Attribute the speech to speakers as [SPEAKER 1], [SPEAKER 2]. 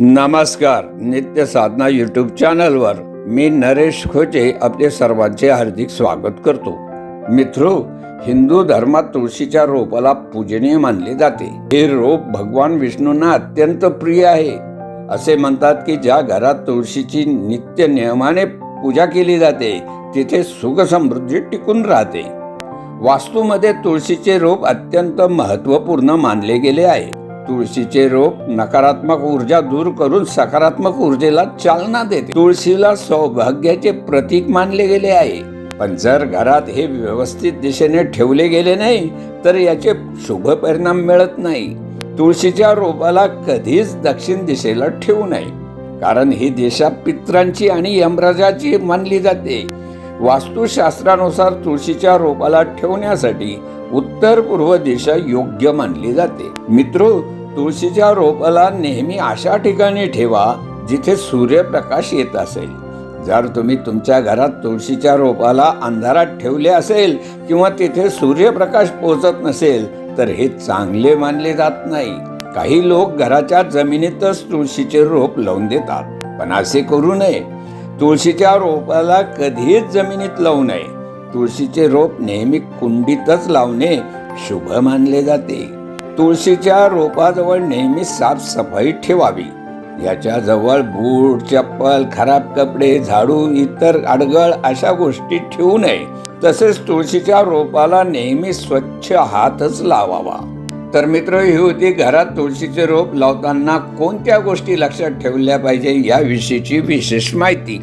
[SPEAKER 1] नमस्कार नित्य साधना यूट्यूब चॅनलवर मी नरेश खोचे आपले सर्वांचे हार्दिक स्वागत करतो. मित्रो हिंदू धर्मात तुळशीच्या रोपाला पूजनीय मानले जाते. हे रोप भगवान विष्णूंना अत्यंत प्रिय आहे. असे म्हणतात की ज्या घरात तुळशीची नित्य नियमाने पूजा केली जाते तिथे सुख समृद्धी टिकून राहते. वास्तूमध्ये तुळशीचे रोप अत्यंत महत्त्वपूर्ण मानले गेले आहे. तुळशीचे रोप नकारात्मक ऊर्जा दूर करून सकारात्मक ऊर्जेला चालना देते. तुळशीला सौभाग्याचे प्रतीक मानले गेले आहे. पण जर घरात हे व्यवस्थित दिशेने ठेवले गेले नाही तर याचे शुभ परिणाम मिळत नाही. तुळशीच्या रोपाला कधीच दक्षिण दिशेला ठेवू नये. कारण ही दिशा पित्रांची आणि यमराजाची मानली जाते. वास्तुशास्त्रानुसार तुळशीच्या रोपाला ठेवण्यासाठी उत्तर पूर्व दिशा योग्य मानली जाते. मित्रो तुळशीच्या रोपाला नेहमी अशा ठिकाणी ठेवा जिथे सूर्यप्रकाश येत असेल. जर तुम्ही तुमच्या घरात तुळशीच्या रोपाला अंधारात ठेवले असेल किंवा तिथे सूर्यप्रकाश पोहोचत नसेल तर हे चांगले मानले जात नाही. काही लोक घराच्या जमिनीतच तुळशीचे रोप लावून देतात पण असे करू नये. तुळशीच्या रोपाला कधीच जमिनीत लावू नये. तुळशीचे रोप नेहमी कुंडीतच लावणे शुभ मानले जाते. तुळशीच्या रोपाजवळ नेहमी साफसफाई ठेवावी. याच्याजवळ बूट चप्पल खराब कपडे झाडू इतर अडगळ अशा गोष्टी ठेवू नये. तसेच तुळशीच्या रोपाला नेहमी स्वच्छ हातच लावावा. तर मित्र ही होती घरात तुळशीचे रोप लावताना कोणत्या गोष्टी लक्षात ठेवल्या पाहिजे याविषयीची विशेष माहिती.